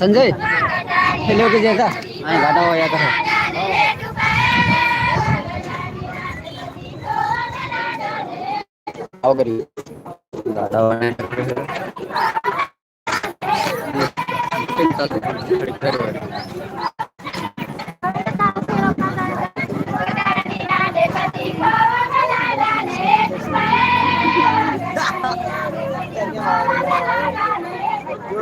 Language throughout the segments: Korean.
संजय हेलो के जैसा हाँ घाटा हो जाता है आओ करिए घाटा होने कर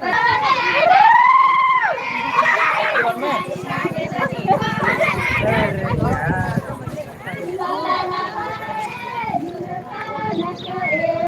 Bye.